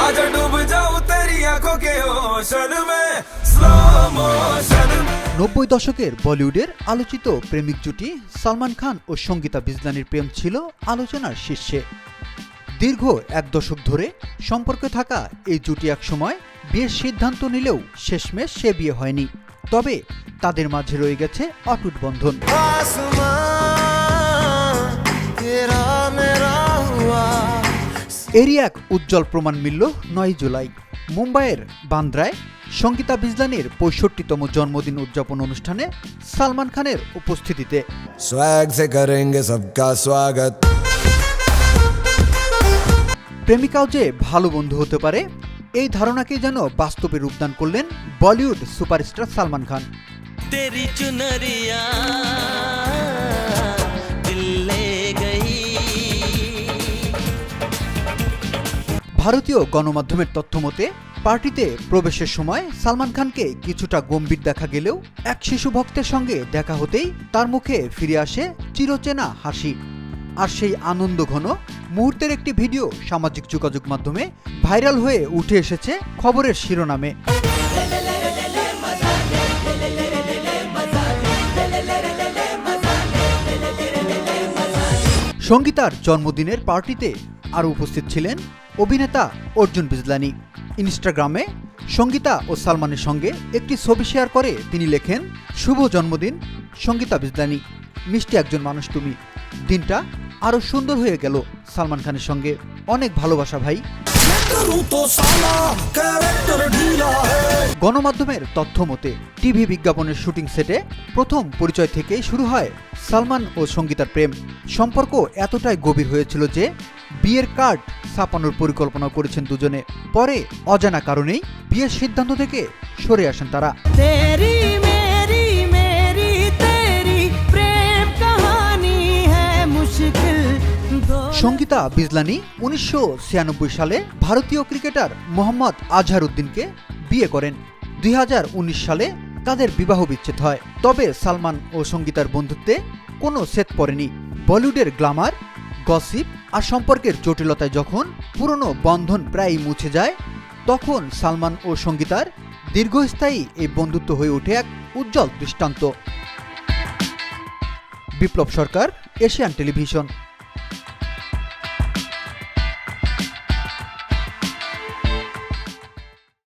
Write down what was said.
आज डूब जाऊं तेरी आंखों के ओशन में स्लो मोशन में নব্বই দশকের বলিউডের আলোচিত প্রেমিক জুটি সালমান খান ও সঙ্গীতা বিজলানির প্রেম ছিল আলোচনার শীর্ষে দীর্ঘ এক দশক ধরে সম্পর্কে থাকা এই জুটি একসময় বিয়ের সিদ্ধান্ত নিলেও শেষমেশ সে বিয়ে হয়নি তবে তাদের মাঝে রয়ে গেছে অটুট বন্ধন এরই এক উজ্জ্বল প্রমাণ মিলল নয় জুলাই। মুম্বাইয়ের বান্দ্রায় সঙ্গীতা বিজলানির পঁয়ষট্টিতম জন্মদিন উদযাপন অনুষ্ঠানে সালমান খানের উপস্থিতিতে। প্রেমিকাও যে ভালো বন্ধু হতে পারে এই ধারণাকে যেন বাস্তবে রূপদান করলেন বলিউড সুপারস্টার সালমান খান। ভারতীয় গণমাধ্যমের তথ্য মতে, পার্টিতে প্রবেশের সময় সালমান খানকে কিছুটা গম্ভীর দেখা গেলেও এক শিশু ভক্তের সঙ্গে দেখা হতেই তার মুখে ফিরে আসে চিরচেনা হাসি। আর সেই আনন্দ ঘন মুহূর্তের একটি ভিডিও সামাজিক যোগাযোগ মাধ্যমে ভাইরাল হয়ে উঠে এসেছে খবরের শিরোনামে। সঙ্গীতার জন্মদিনের পার্টিতে আরও উপস্থিত ছিলেন অভিনেতা অর্জুন বিজলানি। ইনস্টাগ্রামে সঙ্গীতা ও সালমানের সঙ্গে একটি ছবি শেয়ার করে তিনি লেখেন, শুভ জন্মদিন, সঙ্গীতা বিজলানি। মিষ্টি একজন মানুষ তুমি। দিনটা আরও সুন্দর হয়ে গেল সালমান খানের সঙ্গে। অনেক ভালোবাসা ভাই। গণমাধ্যমের তথ্য মতে, টিভি বিজ্ঞাপনের শুটিং সেটে প্রথম পরিচয় থেকেই শুরু হয় সালমান ও সঙ্গীতার প্রেম। সম্পর্ক এতটাই গভীর হয়েছিল যে বিয়ের কার্ড ছাপানোর পরিকল্পনা করেছেন দুজনে। পরে অজানা কারণেই বিয়ের সিদ্ধান্ত থেকে সরে আসেন তারা। সঙ্গীতা বিজলানি উনিশশো ছিয়ানব্বই সালে ভারতীয় ক্রিকেটার মোহাম্মদ আজহার উদ্দিনকে বিয়ে করেন। দুই হাজার উনিশ সালে তাদের বিবাহ বিচ্ছেদ হয়। তবে সালমান ও সঙ্গীতার বন্ধুত্বে কোনো সেত পড়েনি। বলিউডের গ্লামার গসিপ আর সম্পর্কের জটিলতায় যখন পুরনো বন্ধন প্রায়ই মুছে যায়, তখন সালমান ও সঙ্গীতার দীর্ঘস্থায়ী এই বন্ধুত্ব হয়ে ওঠে এক উজ্জ্বল দৃষ্টান্ত। Biplab Sarkar, Asian television.